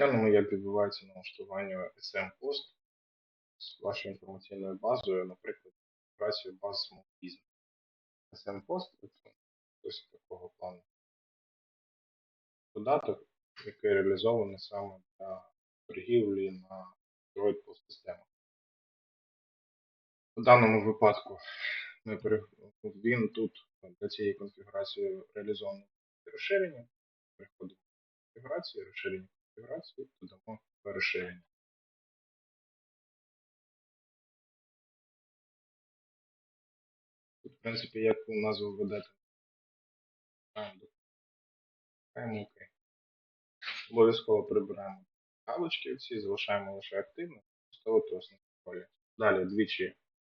Розглянемо, як відбувається налаштування SM-пост з вашою інформаційною базою, наприклад, працею баз Small Business. SM-пост це ось такого плану. Додаток, який реалізований саме для торгівлі на Android постсистемах. У даному випадку він тут для цієї конфігурації реалізовано розширення. Переходимо в конфігурацію, розширення конфігурації, додамо розширення. Тут, в принципі, як назву введете. Кликаємо ОК. Обов'язково прибираємо галочки ці, залишаємо лише активно, використовувати основні полі. Далі двічі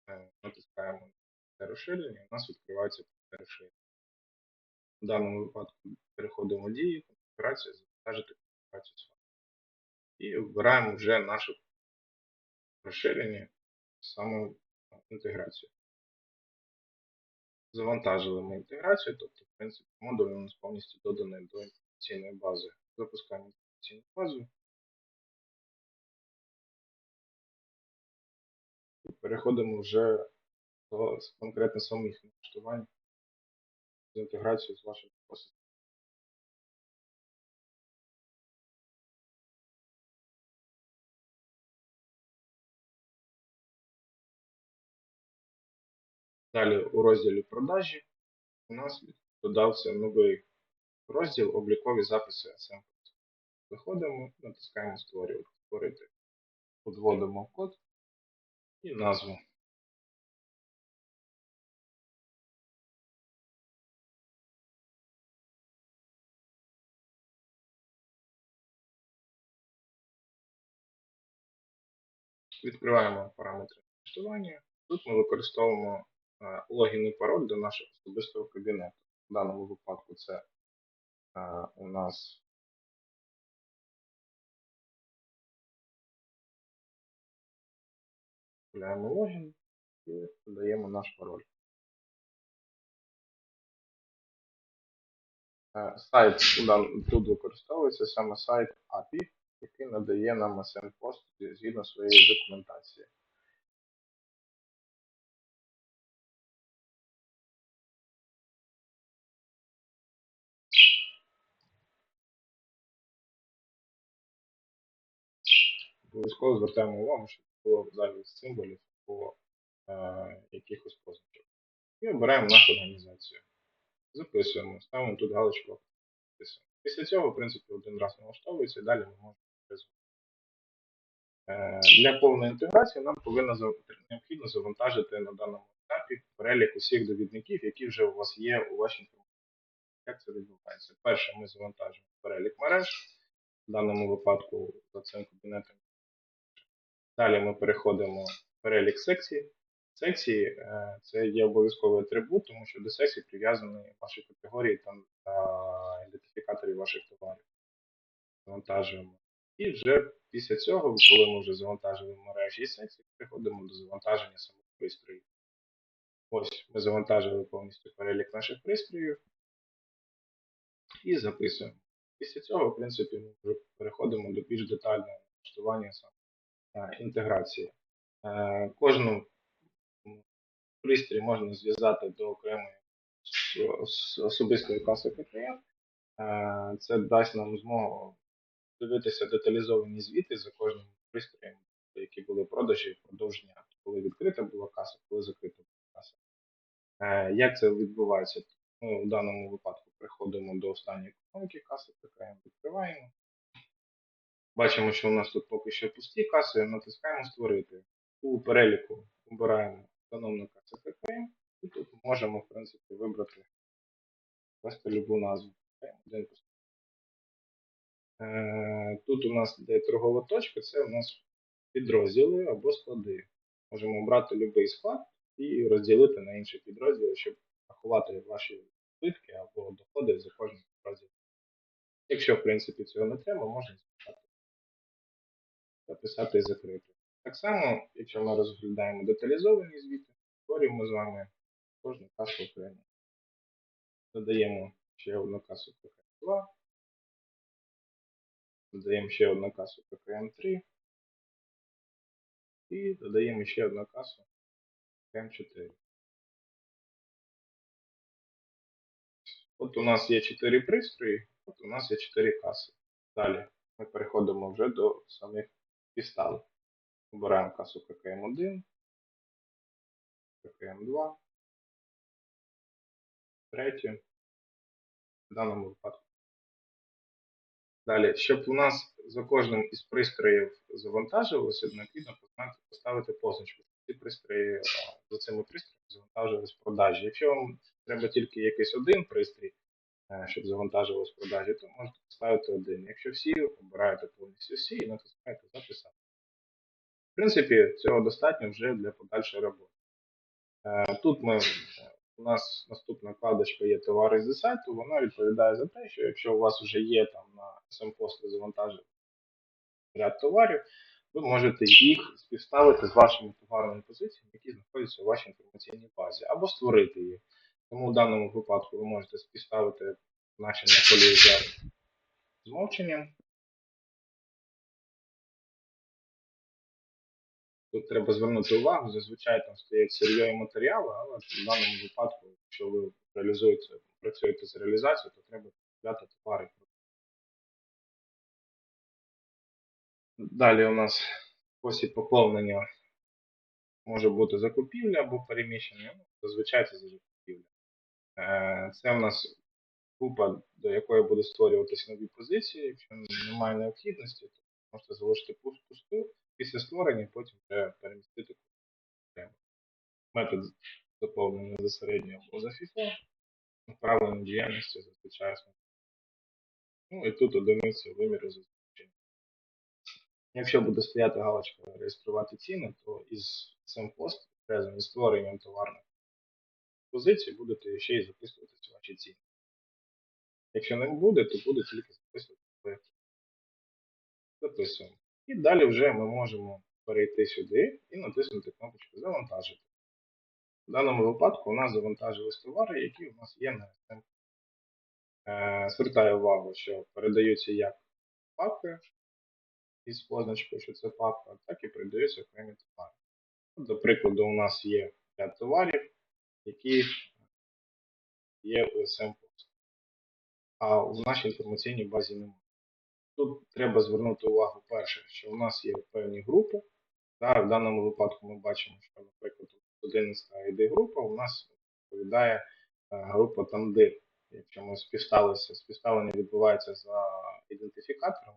е, натискаємо це розширення, у нас відкривається розширення. В даному випадку переходимо дії, завантажити конфігурацію свою. І вибираємо вже наше розширення, саме інтеграцію. Завантажили ми інтеграцію, тобто, в принципі, модуль у нас повністю доданий до інформаційної бази. Запускаємо інформаційну базу. І переходимо вже до конкретно самих налаштувань з інтеграцією з вашим посилом. Далі у розділі продажі у нас додався новий розділ облікові записи SM. Виходимо, натискаємо створювати, створити, вводимо код і назву. Відкриваємо параметри налаштування. Тут ми використовуємо логін і пароль до нашого особистого кабінету. В даному випадку це у нас вставляємо логін і додаємо наш пароль. Е, Сайт тут використовується саме сайт API, який надає нам SM-пост згідно своєї документації. Обов'язково звертаємо увагу, щоб було замість символів або е, якихось позначок. І обираємо нашу організацію. Записуємо, ставимо тут галочку «Записуємо». Після цього, в принципі, один раз налаштовується і далі ми можемо. Е, Для повної інтеграції нам повинно необхідно завантажити на даному етапі перелік усіх довідників, які вже у вас є у вашій інформації. Як це відбувається? Перше, ми завантажуємо перелік мереж, в даному випадку за цим кабінетом. Далі ми переходимо в перелік секцій. Секції е, це є обов'язковий атрибут, тому що до секцій прив'язані ваші категорії та ідентифікаторів ваших товарів. Завантажуємо. І вже після цього, коли ми вже завантажили мережі і секції, переходимо до завантаження самих пристроїв. Ось ми завантажили повністю перелік наших пристроїв і записуємо. Після цього, в принципі, ми вже переходимо до більш детального налаштування саме інтеграції. Е, Кожну пристрій можна зв'язати до окремої особистої каси КТМ. Е, Це дасть нам змогу дивитися деталізовані звіти за кожним пристроєм, які були продажі впродовж дня, коли відкрита була каса, коли закрита була каса. Е, Як це відбувається? Ми в даному випадку приходимо до останньої колонки каси, ККМ, відкриваємо. Бачимо, що у нас тут поки що пусті каси, натискаємо створити. У переліку обираємо встановлену касу ККМ, і тут можемо, в принципі, вибрати просто любу назву. Пустий. Е, Тут у нас де торгова точка, це у нас підрозділи або склади. Можемо обрати будь-який склад і розділити на інші підрозділи, щоб рахувати ваші збитки або доходи за кожен підрозділ. Якщо, в принципі, цього не треба, можна записати, записати і закрити. Так само, якщо ми розглядаємо деталізовані звіти, створюємо з вами кожну касу окремо. Додаємо ще одну касу КК2. Додаємо ще одну касу ПКМ3. І додаємо ще одну касу ПКМ4. От у нас є 4 пристрої, от у нас є 4 каси. Далі ми переходимо вже до самих підстав. Обираємо касу ККМ1, ККМ2, третю, в даному випадку. Далі, щоб у нас за кожним із пристроїв завантажувалося, необхідно поставити- позначку. Ці пристрої за цими пристроями завантажувалися в продажі. Якщо вам треба тільки якийсь один пристрій, е, щоб завантажувалось в продажі, то можете поставити один. Якщо всі, обираєте повністю всі і натискаєте записати. В принципі, цього достатньо вже для подальшої роботи. Е, Тут ми, е, у нас наступна вкладочка є товари зі сайту, вона відповідає за те, що якщо у вас вже є там на SMPost завантажений ряд товарів, ви можете їх співставити з вашими товарними позиціями, які знаходяться у вашій інформаційній базі, або створити їх. Тому в даному випадку ви можете співставити значення полі за змовченням. Тут треба звернути увагу, зазвичай там стоять сирйові матеріали, але в даному випадку, якщо ви реалізуєте, працюєте з реалізацією, то треба купляти товари. Далі у нас спосіб поповнення може бути закупівля або переміщення. Ну, зазвичай це закупівля. Е, Це у нас група, до якої буде створюватися нові позиції. Якщо немає необхідності, то можете залишити пусту. Після створення потім вже перемістити. Метод заповнення за середньо або за FIFO. Направлення діяльності зазвичай. Ну і тут одиниця виміру зазначення. Якщо буде стояти галочка реєструвати ціни, то із цим пост разом із створенням товарних позицій будете ще й записуватися ваші ціни. Якщо не буде, то буде тільки записувати. Записуємо. І далі вже ми можемо перейти сюди і натиснути кнопочку Завантажити. В даному випадку у нас завантажились товари, які у нас є на SM. Е, Звертаю увагу, що передаються як папки із позначкою, що це папка, так і передаються окремі товари. До прикладу, у нас є 5 товарів, які є у Post. А в нашій інформаційній базі немає. Тут треба звернути увагу перше, що у нас є певні групи. Та, в даному випадку ми бачимо, що, наприклад, 11 ID група у нас відповідає е, група тандир. Якщо ми співсталися, співставлення відбувається за ідентифікатором.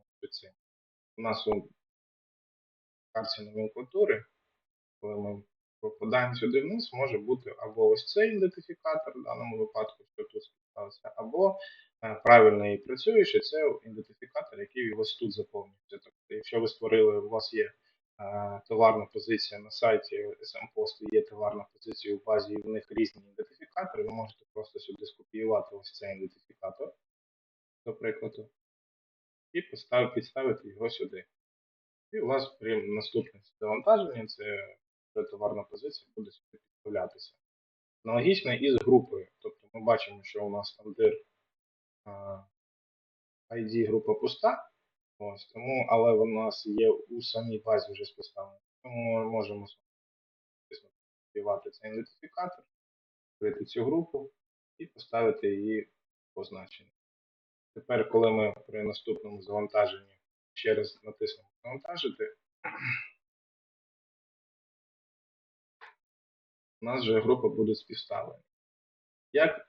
У нас у карті номенклатури, попадаємо сюди вниз, може бути або ось цей ідентифікатор, в даному випадку, що тут співставився, або е, правильно і працюючи, це ідентифікатор, який у вас тут заповнюється. Тобто, якщо ви створили, у вас є е, товарна позиція на сайті SM-посту, є товарна позиція у базі, і в них різні ідентифікатори, ви можете просто сюди скопіювати ось цей ідентифікатор, до прикладу, і підставити його сюди. І у вас при наступному завантаженні це товарна позиція буде сюди підставлятися. Аналогічно і з групою. Тобто ми бачимо, що у нас тандир а, ID група пуста, ось, тому, але у нас є у самій базі вже співставлена. Тому ми можемо співати цей ідентифікатор, відкрити цю групу і поставити її позначення. Тепер, коли ми при наступному завантаженні ще раз натиснемо завантажити, у нас вже група буде співставлена. Як е,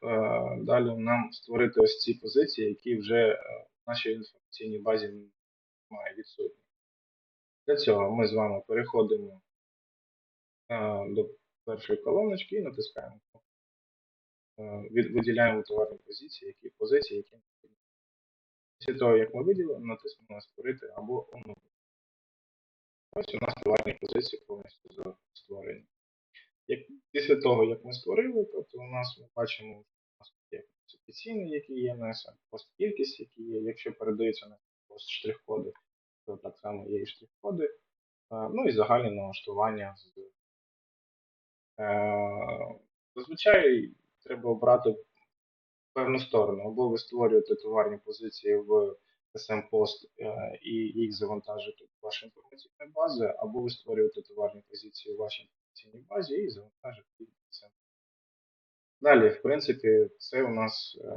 далі нам створити ось ці позиції, які вже е, в нашій інформаційній базі немає відсутні? Для цього ми з вами переходимо е, до першої колоночки і натискаємо. Е, виділяємо товарні позиції, які позиції, які необхідні. Після того, як ми виділили, натиснемо створити або оновити. Ось у нас товарні позиції повністю створені. Як, після того, як ми створили, тобто у нас ми бачимо, що у нас є ціни, які є на SM, пост які є. Якщо передаються на пост штрих-коди, то так само є і штрих-коди. Е, Ну і загальне налаштування. Е, Зазвичай треба обрати певну сторону. Або ви створюєте товарні позиції в SM-пост е, і їх завантажити до вашої інформаційної бази, або ви створюєте товарні позиції у вашій інформаційній базі і завантажити в Далі, в принципі, це у нас е,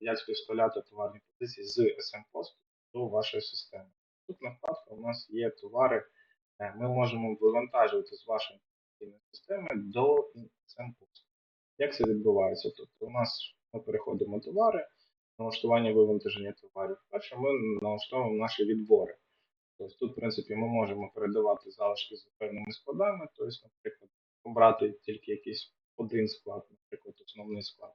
як співставляти товарні позиції з SM-пост до вашої системи. Наступна вкладка у нас є товари. Е, Ми можемо вивантажувати з вашої інформаційної системи до SM-пост. Як це відбувається? Тобто у нас ми переходимо товари, налаштування вивантаження товарів. Перше ми налаштовуємо наші відбори. Тобто тут, в принципі, ми можемо передавати залишки за певними складами, тобто, наприклад, обрати тільки якийсь один склад, наприклад, основний склад.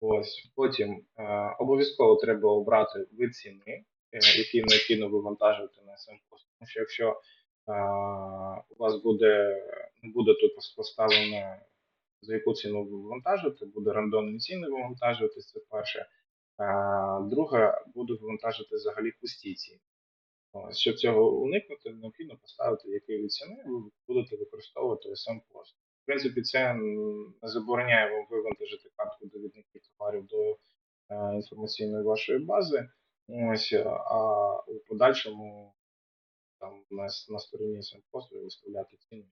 Ось потім е, обов'язково треба обрати вид ціни, е, який необхідно вивантажувати на SM-пост. Тому що якщо е, у вас буде, буде тут поставлено за яку ціну ви вивантажуєте, буде рандомні ціни вивантажувати, це перше. А, друге, буде вивантажити взагалі пусті ціни. Щоб цього уникнути, необхідно поставити, який ціни ви будете використовувати сам пост. В принципі, це не забороняє вам вивантажити картку довідників товарів до е, інформаційної вашої бази. Ось, а у подальшому там на, на стороні сампосту виставляти ціни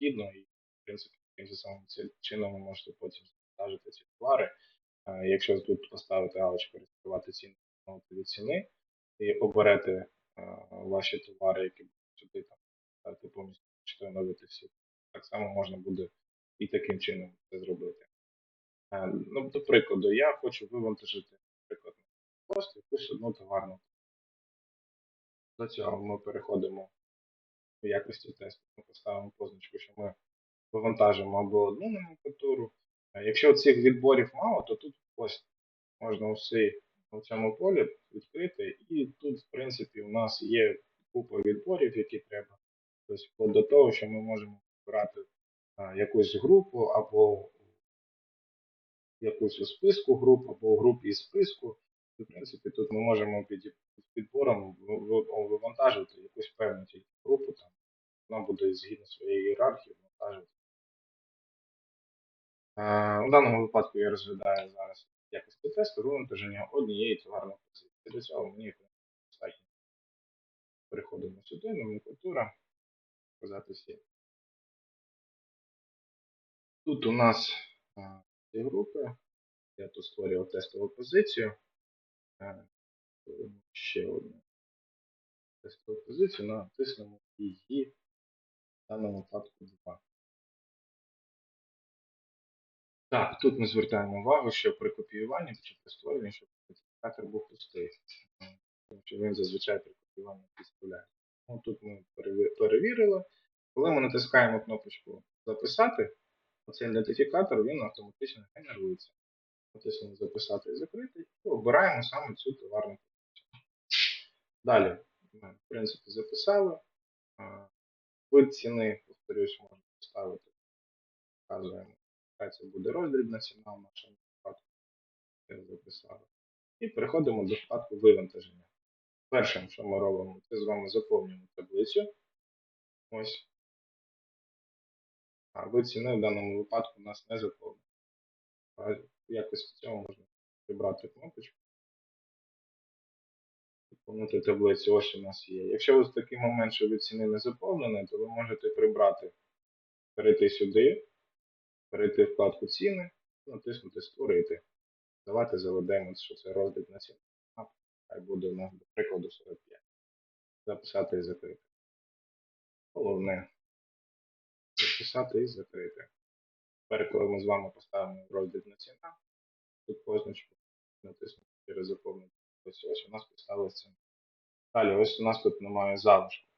необхідно і, в принципі, таким же самим чином ви можете потім завантажити ці товари. Е, Якщо тут поставити галочку реєструвати від ціни і оберете ваші товари, які будуть сюди там чи оновити всі, так само можна буде і таким чином це зробити. Е, Ну, до прикладу, я хочу вивантажити, наприклад, на пост якусь одну товарну. До цього ми переходимо в якості тесту. Ми поставимо позначку, що ми вивантажимо або одну номенклатуру. Якщо цих відборів мало, то тут ось можна усі у цьому полі відкрити, і тут, в принципі, у нас є купа відборів, які треба. Тобто, до того, що ми можемо обрати якусь групу або якусь у списку груп, або групі із списку. І, в принципі, тут ми можемо під під підбором вивантажити якусь певну тільки групу, там вона буде згідно своєї ієрархії вивантажувати. У даному випадку я розглядаю зараз якості тесту вивантаження однієї товарної позиції. Для цього мені достатньо. Переходимо сюди, номенклатура, показати всі. Тут у нас е, ці групи. Я тут створював тестову позицію. Е, Ще одну тестову позицію, натиснемо її в даному випадку 2. Так, тут ми звертаємо увагу, що при копіюванні чи при створенні, щоб ідентифікатор був пустий. Тому що він зазвичай при копіюванні підставляє. Ну, тут ми перевірили. Коли ми натискаємо кнопочку Записати, оцей ідентифікатор він автоматично генерується. Натиснемо Записати і закрити, і обираємо саме цю товарну позицію. Далі ми, в принципі, записали. Вид ціни, повторюсь, можна поставити. Вказуємо, яка це буде роздрібна ціна в нашому випадку. Я записали. І переходимо до вкладку вивантаження. Першим, що ми робимо, це з вами заповнюємо таблицю. Ось. А вид ціни в даному випадку у нас не заповнено. А в цього можна прибрати кнопочку. Заповнити таблицю. Ось у нас є. Якщо ось такий момент, що від ціни не заповнений, то ви можете прибрати, перейти сюди, перейти в вкладку ціни, натиснути Створити. Давайте заведемо, що це розгляд на ціну. Хай буде у нас, до прикладу, 45. Записати і закрити. Головне записати і закрити. Тепер, коли ми з вами поставимо розділ на ціна, тут позначку натиснути через заповнити. Ось ось у нас поставилася ціна. Далі, ось у нас тут немає залишку.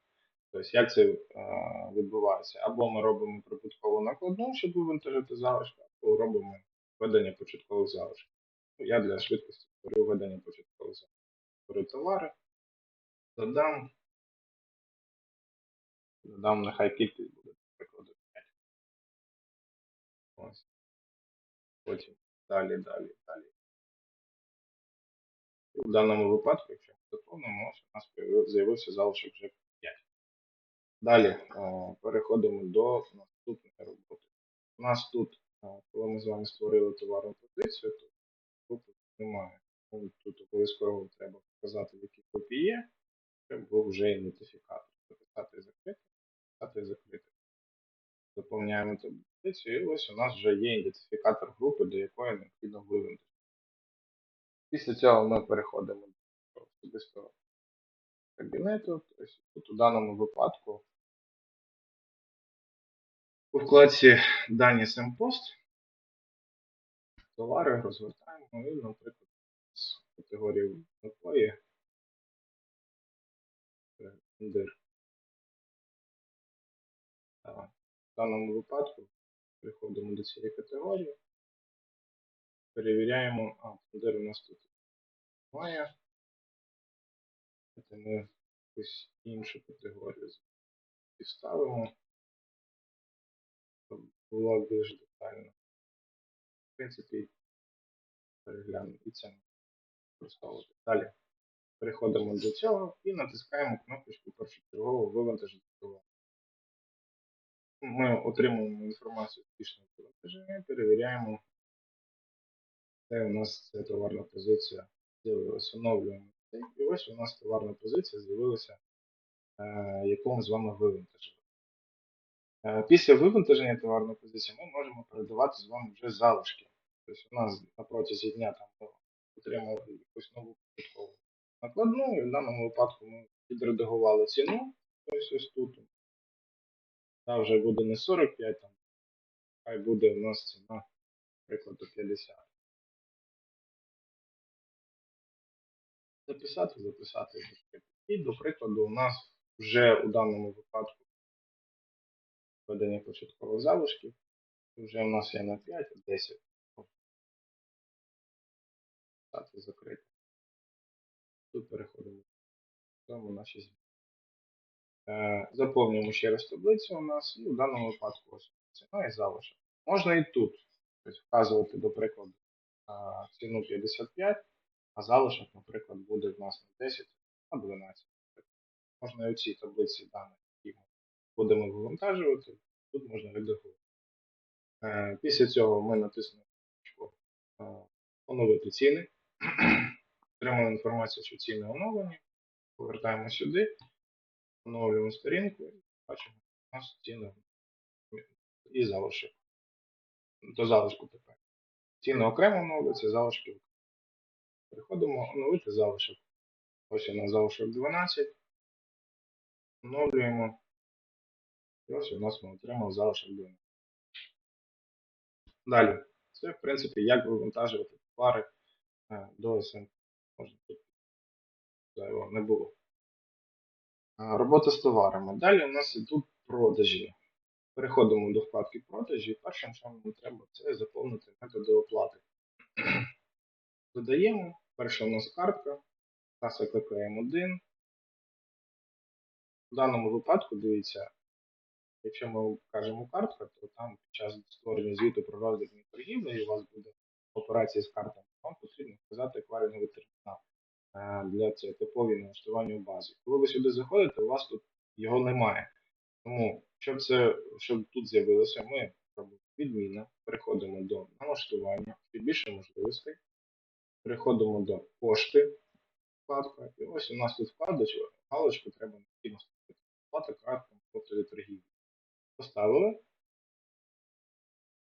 Тобто, як це е, відбувається? Або ми робимо прибуткову накладну, щоб вивантажити залишки, або робимо введення початкових залишків. Я для швидкості створю введення початкових залишків. Беру товари, додам. Додам, нехай кількість буде, наприклад, 5. Ось. Потім далі, далі, далі. І в даному випадку, якщо ми заповнимо, у нас з'явився залишок вже 5. Далі переходимо до наступної роботи. У нас тут, коли ми з вами створили товарну позицію, то групи немає. Ну, Тут обов'язково треба вказати, в якій копії є, щоб був вже ідентифікатор. Записати і закрити, записати і закрити. Заповняємо таблицю, і ось у нас вже є ідентифікатор групи, до якої необхідно вивантажити. Після цього ми переходимо до особистого кабінету. Тобто тут у даному випадку у вкладці Дані Семпост товари розгортаємо і, наприклад, з категорії напої дир. В даному випадку переходимо до цієї категорії, перевіряємо, а, фондир у нас тут немає. Це ми якусь іншу категорію підставимо, щоб було більш детально. В принципі, переглянемо і це використовувати. Далі переходимо до цього і натискаємо кнопочку першочергово вивантажити товар. Ми отримуємо інформацію успішного вивантаження, перевіряємо, де у нас ця товарна позиція з'явилася. Оновлюємо. І ось у нас товарна позиція з'явилася, е, яку ми з вами вивантажили. Е, Після вивантаження товарної позиції ми можемо передавати з вами вже залишки. Тобто у нас на протязі дня там отримали якусь нову початкову накладну, і в даному випадку ми підредагували ціну. Ось ось тут. Та вже буде не 45, там, хай буде у нас ціна, наприклад, 50. Записати, записати. І, до прикладу, у нас вже у даному випадку введення початкових залишків. Вже у нас є на 5, 10. Стати закрити. Тут переходимо. Тому наші зміни. Заповнюємо ще раз таблицю у нас, і в даному випадку ось ціна і залишок. Можна і тут тобто, вказувати, до прикладу, ціну 55, а залишок, наприклад, буде в нас не 10, а 12. Можна і у цій таблиці даних, які ми будемо вивантажувати, тут можна редагувати. Е, Після цього ми натиснемо е, оновити ціни. Отримали інформацію, що ціни оновлені. Повертаємо сюди, оновлюємо сторінку і бачимо, у нас ціни і залишок. До залишку тепер. Ціни окремо оновлюються, залишки окремо. Переходимо оновити залишок. Ось у нас залишок 12. Оновлюємо. І ось у нас ми отримали залишок 12. Далі. Це, в принципі, як вивантажувати товари е, до СМ. Можна тут зайвого не було. Робота з товарами. Далі у нас ідуть продажі. Переходимо до вкладки продажі. Першим, що нам треба, це заповнити методи оплати. Додаємо. Перша у нас картка. Каса кликаємо 1. В даному випадку, дивіться, якщо ми кажемо картка, то там під час створення звіту про роздрібні торгівлі у вас буде операція з картами, вам потрібно вказати акваріумовий термінал е, для цього типові налаштування в базі. Коли ви сюди заходите, у вас тут його немає. Тому, щоб це, щоб тут з'явилося, ми робимо відміна, переходимо до налаштування, більше можливостей, переходимо до пошти, вкладка, і ось у нас тут вкладочка, галочку треба необхідно вставити. Оплата карткам тобто торгівлі. Поставили,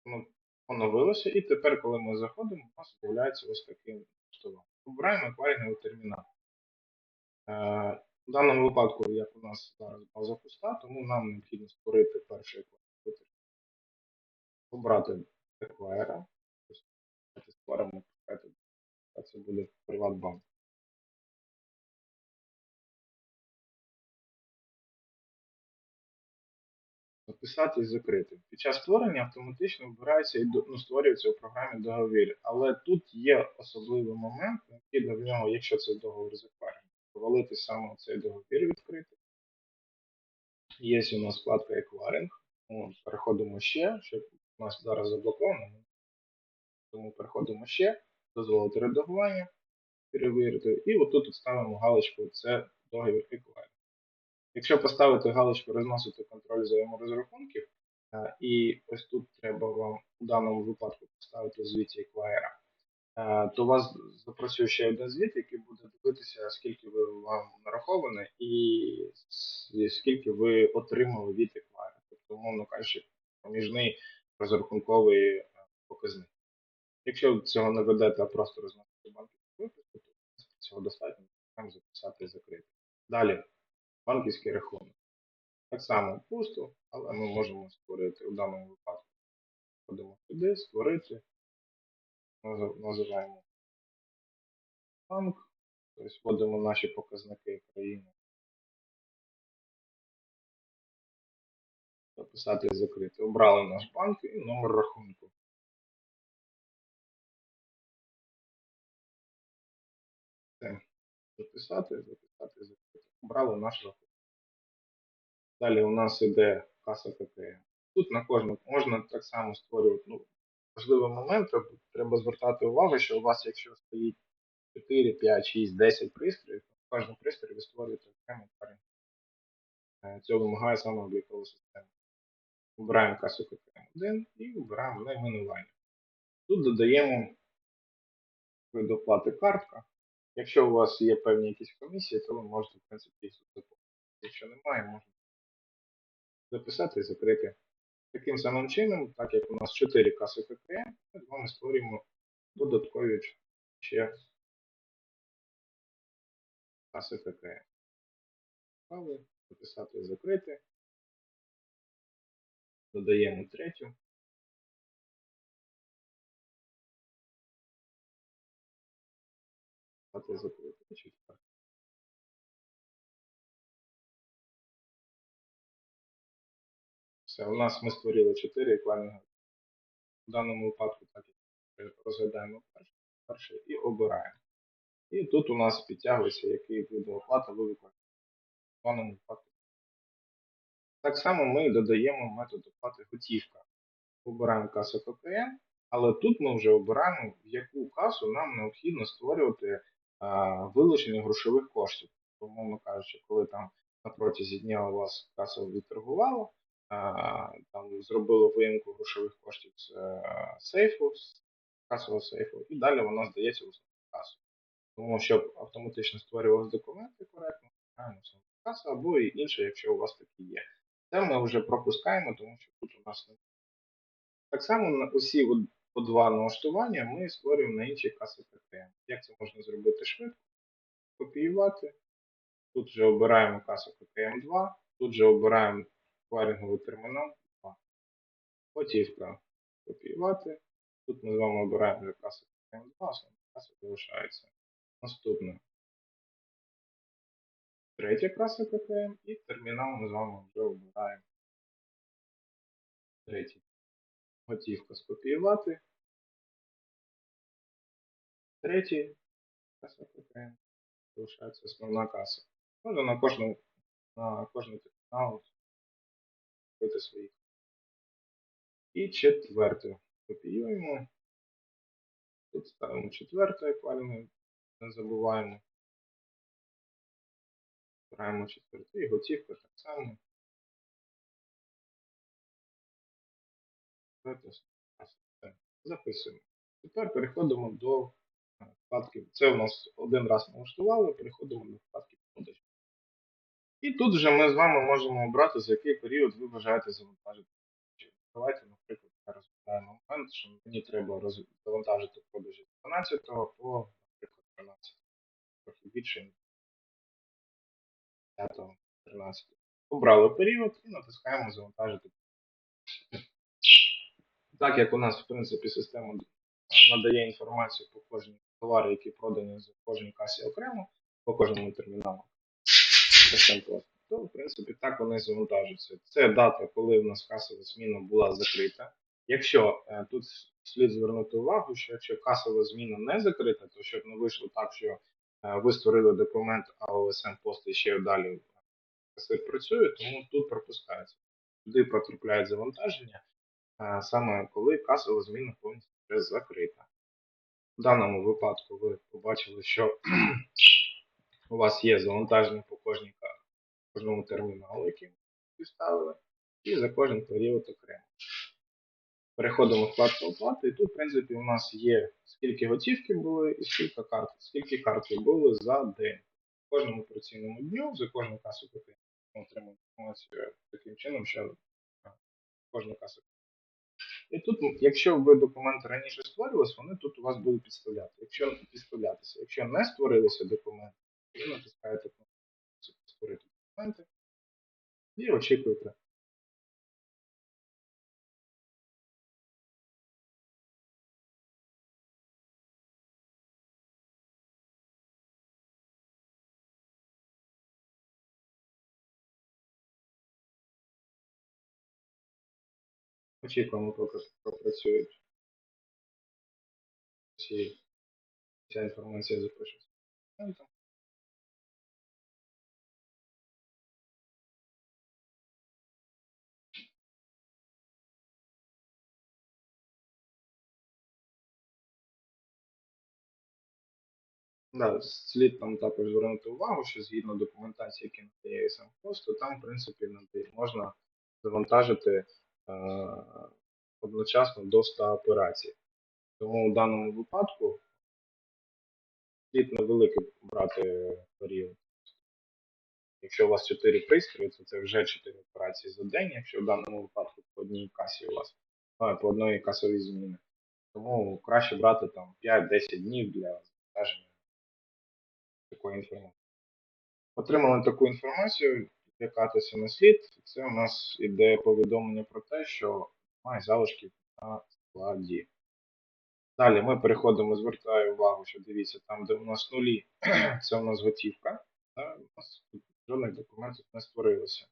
воно оновилося, і тепер, коли ми заходимо, у нас з'являється ось такий налаштування. Обираємо акваріумний термінал. Е, В даному випадку, як у нас зараз база пуста, тому нам необхідно створити перший еквайр. Обрати еквайра. Тобто створимо а це буде Приватбанк. Записати і закрити. Під час створення автоматично вибирається і ну, створюється у програмі договір. Але тут є особливий момент, необхідно в нього, якщо це договір з еквайром, провалити саме цей договір відкрити. Є у нас вкладка еквайринг. Переходимо ще, щоб у нас зараз заблоковано. Тому переходимо ще, дозволити редагування, перевірити. І отут от ставимо галочку це договір еквайринг. Якщо поставити галочку розносити контроль взаєморозрахунків, е, і ось тут треба вам у даному випадку поставити в звіті еквайра е, то у вас запрацює ще один звіт, який буде дивитися, скільки ви вам нараховано і скільки ви отримали від еквайра. Тобто, умовно кажучи, проміжний розрахунковий е, показник. Якщо ви цього не ведете, а просто розносите банківську виписку, то цього достатньо, там записати і закрити. Далі, банківський рахунок. Так само пусто, але ми можемо створити у даному випадку. Ходимо сюди, створити, називаємо банк, тобто вводимо наші показники країни. Записати і закрити. Обрали наш банк і номер рахунку. Записати, записати, закрити. Обрали наш рахунок. Далі у нас іде каса КТМ. Тут на кожну можна так само створювати. Ну, важливий момент, треба- треба звертати увагу, що у вас, якщо стоїть 4, 5, 6, 10 пристроїв, то в кожному пристрої ви створюєте окремий парень. Е, Цього вимагає саме облікова система. Обираємо касу КТМ1 і обираємо найменування. Тут додаємо вид оплати картка. Якщо у вас є певні якісь комісії, то ви можете, в принципі, їх заповнити. Якщо немає, можна записати і закрити. Таким самим чином, так як у нас 4 каси ККМ, ми з вами створюємо додаткові ще каси ККМ. Записати і закрити. Додаємо третю. І четверту. Все, у нас ми створили 4 еквайринги. В даному випадку так розглядаємо перше, перше і обираємо. І тут у нас підтягується, який вид оплати ви. В даному випадку. Так само ми додаємо метод оплати готівка. Обираємо касу КПМ, але тут ми вже обираємо, в яку касу нам необхідно створювати вилучення грошових коштів. Умовно кажучи, коли там на протязі дня у вас каса відторгувала, там зробили виїмку грошових коштів з е, сейфу, з касового сейфу, і далі вона здається основну касу. Тому щоб автоматично створювалися документи коректно, касу або і інше, якщо у вас такі є. Це ми вже пропускаємо, тому що тут у нас не так само на усі по два налаштування ми створюємо на інші каси КТМ. Як це можна зробити швидко? Копіювати. Тут вже обираємо касу КТМ 2, тут же обираємо акварінговий термінал 2. Готівка. Копіювати. Тут ми з вами обираємо вже касу КТМ 2, каса залишається. Наступне. Третя каса КТМ і термінал ми з вами вже обираємо. Третій. Готівка скопіювати. Третій каса КТМ. Залишається основна каса. Можна на кожну на кожний термінал робити свої. І четверте. Копіюємо. Тут ставимо четверте еквайринг, не забуваємо. Збираємо четвертий, і готівка так само. Записуємо. Тепер переходимо до е, вкладки. Це у нас один раз налаштували, переходимо до вкладки продажі. І тут вже ми з вами можемо обрати, за який період ви бажаєте завантажити. Давайте, наприклад, я розглядаємо момент, що мені треба завантажити продажі з 12 по, наприклад, 13. Трохи більше 5, 13. Обрали період і натискаємо завантажити. Так як у нас, в принципі, система надає інформацію по кожній товарі, які продані в кожній касі окремо, по кожному терміналу. То, в принципі, так вони завантажуються. Це дата, коли в нас касова зміна була закрита. Якщо е, тут слід звернути увагу, що якщо касова зміна не закрита, то щоб не вийшло так, що е, ви створили документ, а ОСМ пост ще далі касир працює, тому тут пропускається. Туди потрапляють завантаження, е, саме коли касова зміна повністю вже закрита. В даному випадку ви побачили, що у вас є завантаження по кожному терміналу, який ви ставили, і за кожен період окремо. Переходимо в вкладку оплати, і тут, в принципі, у нас є скільки готівки були і скільки карт, скільки картки були за день. В кожному операційному дню, за кожну касу потрібно отримати інформацію таким чином, що кожна каса. І тут, ну, якщо ви документи раніше створювалися, вони тут у вас будуть підставляти. Якщо підставлятися, якщо не створилися документи, ви натискаєте створити документи і очікуєте. Очікуємо, поки пропрацюють всі, вся інформація запишеться. Да, слід там також звернути увагу, що згідно документації, які надає сам пост, то там, в принципі, можна завантажити одночасно до 100 операцій. Тому в даному випадку слід невеликий брати період. Якщо у вас 4 пристрої, то це вже 4 операції за день, якщо в даному випадку по одній касі у вас, а, по одній касовій зміни. Тому краще брати там 5-10 днів для завантаження такої інформації. Отримали таку інформацію, лякатися не слід. Це у нас іде повідомлення про те, що немає залишків на складі. Далі ми переходимо, звертаю увагу, що дивіться, там, де у нас нулі, це у нас готівка. Та, у нас тут жодних документів не створилося.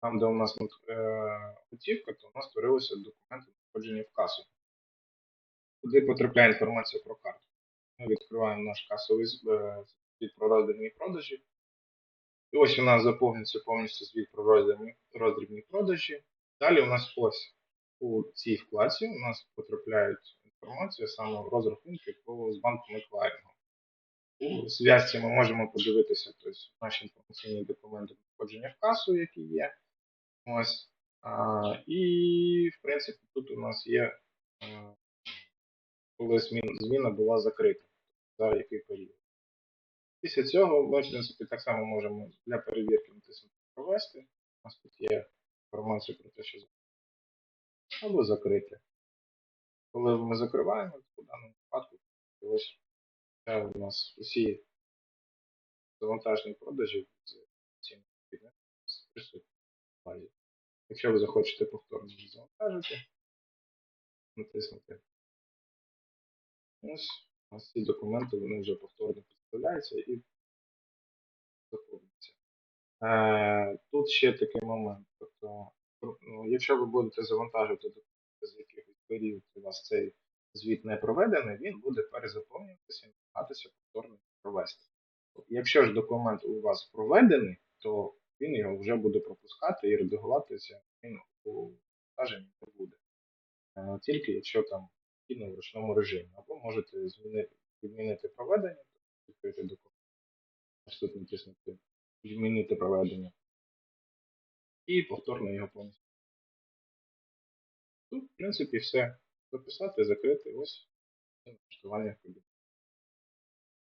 Там, де у нас е, готівка, то у нас створилися документи надходження в касу. Куди потрапляє інформація про карту. Ми відкриваємо наш касовий е, звіт про роздрібні продажі. І ось у нас заповнюється повністю звіт про роздрібні, роздрібні продажі. Далі у нас ось у цій вкладці у нас потрапляють інформація саме розрахунки по з банком еквайрингу. У зв'язці ми можемо подивитися тобто, наші інформаційні документи надходження в касу, які є. Ось. А, і, в принципі, тут у нас є, коли зміна, зміна була закрита, за який період. Після цього ми, в принципі, так само можемо для перевірки натиснути провести. У нас тут є інформація про те, що або закрити. Коли ми закриваємо, то в даному випадку ось це у нас усі завантажені продажі з цим присутні. Якщо ви захочете повторно завантажити, натиснути. Ось у нас ці документи вони вже повторно представляються і заповнюються. Е, Тут ще такий момент. Тобто, ну, якщо ви будете завантажувати документи з якихось період у вас цей звіт не проведений, він буде перезаповнюватися і намагатися повторно провести. Якщо ж документ у вас проведений, то він його вже буде пропускати і редагуватися він у завантаженні не буде. Е, Тільки якщо там в ручному режимі. Або можете змінити, відмінити проведення, відкрити документ. Ось тут натиснути Змінити проведення. І повторно його повністю. Тут, в принципі, все. Записати, закрити ось налаштування кабінету.